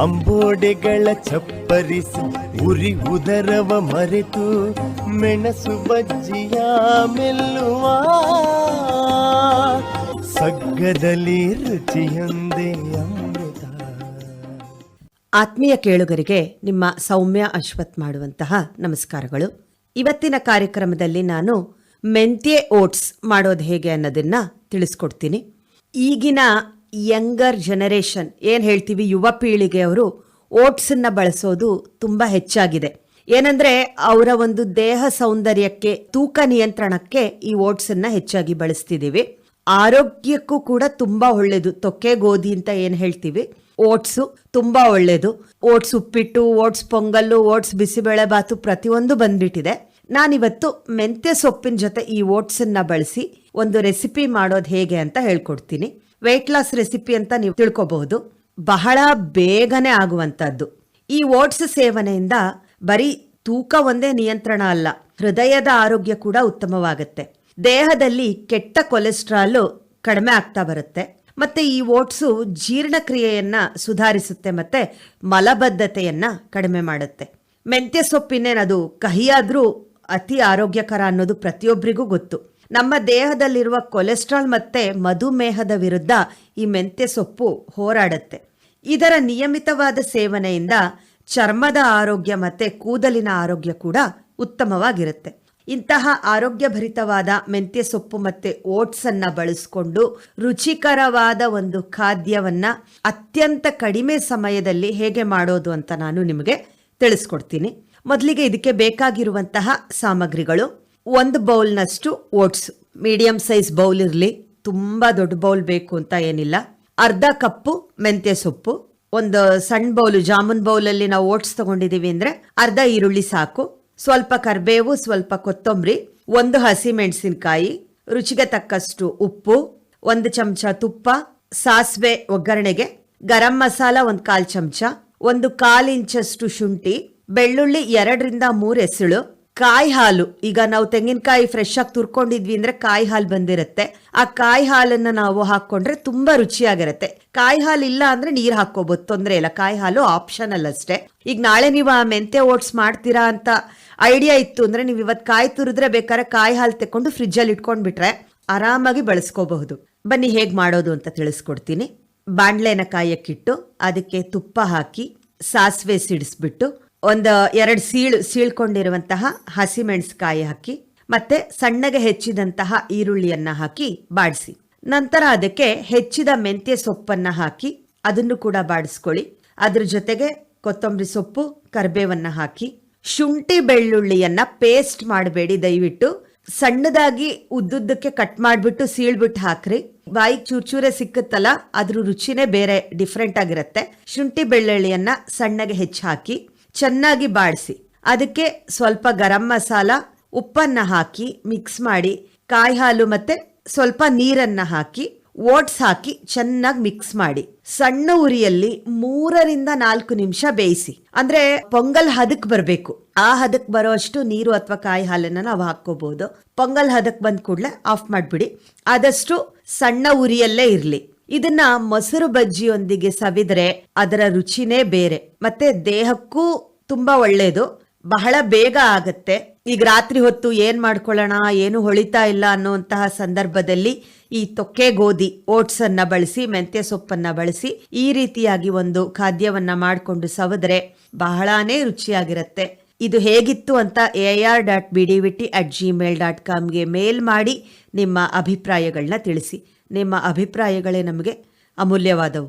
ಅಂಬೋಡೆಗಳ ಚಪ್ಪರಿಸಿ, ಉರಿ ಉದರವ ಮರೆತು, ಮೆಣಸು ಬಜ್ಜಿಯ ಮೆಲ್ಲುವ. ಸಗ್ಗದಲ್ಲಿ ರುಚಿಯೊಂದೇ ಅಮೃತ. ಆತ್ಮೀಯ ಕೇಳುಗರಿಗೆ ನಿಮ್ಮ ಸೌಮ್ಯ ಅಶ್ವತ್ ಮಾಡುವಂತಹ ನಮಸ್ಕಾರಗಳು. ಇವತ್ತಿನ ಕಾರ್ಯಕ್ರಮದಲ್ಲಿ ನಾನು ಮೆಂತ್ಯೆ ಓಟ್ಸ್ ಮಾಡೋದು ಹೇಗೆ ಅನ್ನೋದನ್ನ ತಿಳಿಸ್ಕೊಡ್ತೀನಿ. ಈಗಿನ ಯಂಗರ್ ಜನರೇಷನ್ ಏನು ಹೇಳ್ತೀವಿ, ಯುವ ಪೀಳಿಗೆಯವರು ಓಟ್ಸನ್ನು ಬಳಸೋದು ತುಂಬ ಹೆಚ್ಚಾಗಿದೆ. ಏನಂದ್ರೆ, ಅವರ ಒಂದು ದೇಹ ಸೌಂದರ್ಯಕ್ಕೆ, ತೂಕ ನಿಯಂತ್ರಣಕ್ಕೆ ಈ ಓಟ್ಸನ್ನು ಹೆಚ್ಚಾಗಿ ಬಳಸ್ತಿದ್ದೀವಿ ಆರೋಗ್ಯಕ್ಕೂ ಕೂಡ ತುಂಬಾ ಒಳ್ಳೇದು. ತೊಕ್ಕೆ, ಗೋಧಿ ಅಂತ ಏನು ಹೇಳ್ತೀವಿ? ಓಟ್ಸು ತುಂಬಾ ಒಳ್ಳೇದು. ಓಟ್ಸ್ ಉಪ್ಪಿಟ್ಟು, ಓಟ್ಸ್ ಪೊಂಗಲ್ಲು, ಓಟ್ಸ್ ಬಿಸಿಬೇಳೆ ಬಾತು ಪ್ರತಿಯೊಂದು ಬಂದ್ಬಿಟ್ಟಿದೆ. ನಾನಿವತ್ತು ಮೆಂತ್ಯ ಸೊಪ್ಪಿನ ಜೊತೆ ಈ ಓಟ್ಸ್ ಅನ್ನ ಬಳಸಿ ಒಂದು ರೆಸಿಪಿ ಮಾಡೋದು ಹೇಗೆ ಅಂತ ಹೇಳ್ಕೊಡ್ತೀನಿ. ವೆಯ್ಟ್ ಲಾಸ್ ರೆಸಿಪಿ ಅಂತ ನೀವು ತಿಳ್ಕೊಬಹುದು. ಬಹಳ ಬೇಗನೆ ಆಗುವಂತದ್ದು ಈ ಓಟ್ಸ್ ಸೇವನೆಯಿಂದ ಬರೀ ತೂಕ ಒಂದೇ ನಿಯಂತ್ರಣ ಅಲ್ಲ, ಹೃದಯದ ಆರೋಗ್ಯ ಕೂಡ ಉತ್ತಮವಾಗುತ್ತೆ. ದೇಹದಲ್ಲಿ ಕೆಟ್ಟ ಕೊಲೆಸ್ಟ್ರಾಲ್ ಕಡಿಮೆ ಆಗ್ತಾ ಬರುತ್ತೆ. ಮತ್ತೆ ಈ ಓಟ್ಸು ಜೀರ್ಣಕ್ರಿಯೆಯನ್ನ ಸುಧಾರಿಸುತ್ತೆ ಮತ್ತೆ ಮಲಬದ್ಧತೆಯನ್ನ ಕಡಿಮೆ ಮಾಡುತ್ತೆ. ಮೆಂತ್ಯ ಸೊಪ್ಪಿನೇನದು ಕಹಿಯಾದ್ರೂ ಅತಿ ಆರೋಗ್ಯಕರ ಅನ್ನೋದು ಪ್ರತಿಯೊಬ್ಬರಿಗೂ ಗೊತ್ತು. ನಮ್ಮ ದೇಹದಲ್ಲಿರುವ ಕೊಲೆಸ್ಟ್ರಾಲ್ ಮತ್ತೆ ಮಧುಮೇಹದ ವಿರುದ್ಧ ಈ ಮೆಂತ್ಯ ಸೊಪ್ಪು ಹೋರಾಡುತ್ತೆ. ಇದರ ನಿಯಮಿತವಾದ ಸೇವನೆಯಿಂದ ಚರ್ಮದ ಆರೋಗ್ಯ ಮತ್ತೆ ಕೂದಲಿನ ಆರೋಗ್ಯ ಕೂಡ ಉತ್ತಮವಾಗಿರುತ್ತೆ. ಇಂತಹ ಆರೋಗ್ಯಭರಿತವಾದ ಮೆಂತ್ಯ ಸೊಪ್ಪು ಮತ್ತೆ ಓಟ್ಸ್ ಅನ್ನ ಬಳಸಿಕೊಂಡು ರುಚಿಕರವಾದ ಒಂದು ಖಾದ್ಯವನ್ನ ಅತ್ಯಂತ ಕಡಿಮೆ ಸಮಯದಲ್ಲಿ ಹೇಗೆ ಮಾಡೋದು ಅಂತ ನಾನು ನಿಮಗೆ ತಿಳಿಸ್ಕೊಡ್ತೀನಿ. ಮೊದಲಿಗೆ ಇದಕ್ಕೆ ಬೇಕಾಗಿರುವಂತಹ ಸಾಮಗ್ರಿಗಳು. ಒಂದು ಬೌಲ್ನಷ್ಟು ಓಟ್ಸ್. ಮೀಡಿಯಂ ಸೈಜ್ ಬೌಲ್ ಇರಲಿ. ತುಂಬ ದೊಡ್ಡ ಬೌಲ್ ಬೇಕು ಅಂತ ಏನಿಲ್ಲ. ಅರ್ಧ ಕಪ್ಪು ಮೆಂತ್ಯ ಸೊಪ್ಪು. ಒಂದು ಸಣ್ಣ ಬೌಲು, ಜಾಮೂನ್ ಬೌಲಲ್ಲಿ ನಾವು ಓಟ್ಸ್ ತಗೊಂಡಿದೀವಿ ಅಂದ್ರೆ ಅರ್ಧ ಈರುಳ್ಳಿ ಸಾಕು. ಸ್ವಲ್ಪ ಕರಿಬೇವು, ಸ್ವಲ್ಪ ಕೊತ್ತಂಬರಿ, ಒಂದು ಹಸಿ ಮೆಣಸಿನಕಾಯಿ ರುಚಿಗೆ ತಕ್ಕಷ್ಟು ಉಪ್ಪು, ಒಂದು ಚಮಚ ತುಪ್ಪ, ಸಾಸಿವೆ ಒಗ್ಗರಣೆಗೆ, ಗರಂ ಮಸಾಲ ಒಂದು ಕಾಲ್ ಚಮಚ, ಒಂದು ಕಾಲ್ ಇಂಚಷ್ಟು ಶುಂಠಿ ಬೆಳ್ಳುಳ್ಳಿ ಎರಡರಿಂದ ಮೂರು ಎಸಳು. ಕಾಯಿ ಹಾಲು, ಈಗ ನಾವು ತೆಂಗಿನಕಾಯಿ ಫ್ರೆಶ್ ಆಗಿ ತುರ್ಕೊಂಡಿದ್ವಿ ಅಂದ್ರೆ ಕಾಯಿ ಹಾಲು ಬಂದಿರುತ್ತೆ. ಆ ಕಾಯಿ ಹಾಲನ್ನ ನಾವು ಹಾಕೊಂಡ್ರೆ ತುಂಬಾ ರುಚಿಯಾಗಿರುತ್ತೆ. ಕಾಯಿ ಹಾಲು ಇಲ್ಲ ಅಂದ್ರೆ ನೀರ್ ಹಾಕೋಬಹುದು ತೊಂದ್ರೆ ಇಲ್ಲ. ಕಾಯಿ ಹಾಲು ಆಪ್ಷನಲ್ ಅಷ್ಟೇ. ಈಗ ನಾಳೆ ನೀವು ಆ ಮೆಂತೆ ಓಟ್ಸ್ ಮಾಡ್ತೀರಾ ಅಂತ ಐಡಿಯಾ ಇತ್ತು ಅಂದ್ರೆ ನೀವು ಇವತ್ತು ಕಾಯಿ ತುರಿದ್ರೆ ಬೇಕಾದ್ರೆ ಕಾಯಿ ಹಾಲು ತಕೊಂಡು ಫ್ರಿಜ್ ಅಲ್ಲಿ ಇಟ್ಕೊಂಡ್ಬಿಟ್ರೆ ಆರಾಮಾಗಿ ಬಳಸ್ಕೋಬಹುದು. ಬನ್ನಿ ಹೇಗ್ ಮಾಡೋದು ಅಂತ ತಿಳಿಸ್ಕೊಡ್ತೀನಿ. ಬಾಣ್ಲೆನ ಕಾಯಕ್ಕಿಟ್ಟು, ಅದಕ್ಕೆ ತುಪ್ಪ ಹಾಕಿ, ಸಾಸಿವೆ ಸಿಡಿಸ್ಬಿಟ್ಟು ಒಂದು ಎರಡು ಸೀಳು, ಸೀಳ್ಕೊಂಡಿರುವಂತಹ ಹಸಿಮೆಣಸ್ಕಾಯಿ ಹಾಕಿ, ಮತ್ತೆ ಸಣ್ಣಗೆ ಹೆಚ್ಚಿದಂತಹ ಈರುಳ್ಳಿಯನ್ನ ಹಾಕಿ ಬಾಡಿಸಿ. ನಂತರ ಅದಕ್ಕೆ ಹೆಚ್ಚಿದ ಮೆಂತ್ಯ ಸೊಪ್ಪನ್ನ ಹಾಕಿ ಅದನ್ನು ಕೂಡ ಬಾಡಿಸ್ಕೊಳ್ಳಿ. ಅದ್ರ ಜೊತೆಗೆ ಕೊತ್ತಂಬರಿ ಸೊಪ್ಪು, ಕರ್ಬೇವನ್ನ ಹಾಕಿ, ಶುಂಠಿ ಬೆಳ್ಳುಳ್ಳಿಯನ್ನ ಪೇಸ್ಟ್ ಮಾಡಬೇಡಿ ದಯವಿಟ್ಟು. ಸಣ್ಣದಾಗಿ ಉದ್ದುದ್ದಕ್ಕೆ ಕಟ್ ಮಾಡಿಬಿಟ್ಟು ಸೀಳ್ಬಿಟ್ಟು ಹಾಕ್ರಿ. ಬಾಯಿಗೆ ಚೂರ್ಚೂರೆ ಸಿಕ್ಕುತ್ತಲ್ಲ, ಅದ್ರ ರುಚಿನೇ ಬೇರೆ ಡಿಫ್ರೆಂಟ್ ಆಗಿರುತ್ತೆ. ಶುಂಠಿ ಬೆಳ್ಳುಳ್ಳಿಯನ್ನ ಸಣ್ಣಗೆ ಹೆಚ್ಚು ಹಾಕಿ ಚೆನ್ನಾಗಿ ಬಾಡಿಸಿ ಅದಕ್ಕೆ ಸ್ವಲ್ಪ ಗರಂ ಮಸಾಲ, ಉಪ್ಪನ್ನ ಹಾಕಿ ಮಿಕ್ಸ್ ಮಾಡಿ ಕಾಯಿ ಹಾಲು ಮತ್ತೆ ಸ್ವಲ್ಪ ನೀರನ್ನ ಹಾಕಿ, ಓಟ್ಸ್ ಹಾಕಿ ಚೆನ್ನಾಗಿ ಮಿಕ್ಸ್ ಮಾಡಿ. ಸಣ್ಣ ಉರಿಯಲ್ಲಿ ಮೂರರಿಂದ ನಾಲ್ಕು ನಿಮಿಷ ಬೇಯಿಸಿ. ಅಂದ್ರೆ ಪೊಂಗಲ್ ಹದಕ್ ಬರಬೇಕು. ಆ ಹದಕ್ ಬರೋಷ್ಟು ನೀರು ಅಥವಾ ಕಾಯಿ ಹಾಲನ್ನ ನಾವು ಹಾಕೋಬಹುದು ಪೊಂಗಲ್ ಹದಕ್ ಬಂದ ಕೂಡಲೇ ಆಫ್ ಮಾಡ್ಬಿಡಿ. ಆದಷ್ಟು ಸಣ್ಣ ಉರಿಯಲ್ಲೇ ಇರಲಿ. ಇದನ್ನ ಮೊಸರು ಬಜ್ಜಿಯೊಂದಿಗೆ ಸವಿದ್ರೆ ಅದರ ರುಚಿನೇ ಬೇರೆ. ಮತ್ತೆ ದೇಹಕ್ಕೂ ತುಂಬಾ ಒಳ್ಳೇದು. ಬಹಳ ಬೇಗ ಆಗತ್ತೆ. ಈಗ ರಾತ್ರಿ ಹೊತ್ತು ಏನ್ ಮಾಡ್ಕೊಳ್ಳೋಣ, ಏನು ಹೊಳಿತಾ ಇಲ್ಲ ಅನ್ನುವಂತಹ ಸಂದರ್ಭದಲ್ಲಿ ಈ ತೊಕ್ಕೆ ಗೋಧಿ, ಓಟ್ಸ್ ಅನ್ನ ಬಳಸಿ, ಮೆಂತ್ಯ ಸೊಪ್ಪನ್ನ ಬಳಸಿ ಈ ರೀತಿಯಾಗಿ ಒಂದು ಖಾದ್ಯವನ್ನ ಮಾಡಿಕೊಂಡು ಸವದ್ರೆ ಬಹಳಾನೇ ರುಚಿಯಾಗಿರುತ್ತೆ. ಇದು ಹೇಗಿತ್ತು ಅಂತ A R dot B D V T at Gmail dot ಕಾಮ್ಗೆ mail ಮಾಡಿ ನಿಮ್ಮ ಅಭಿಪ್ರಾಯಗಳನ್ನ ತಿಳಿಸಿ. ನಿಮ್ಮ ಅಭಿಪ್ರಾಯಗಳೇ ನಮಗೆ ಅಮೂಲ್ಯವಾದವು.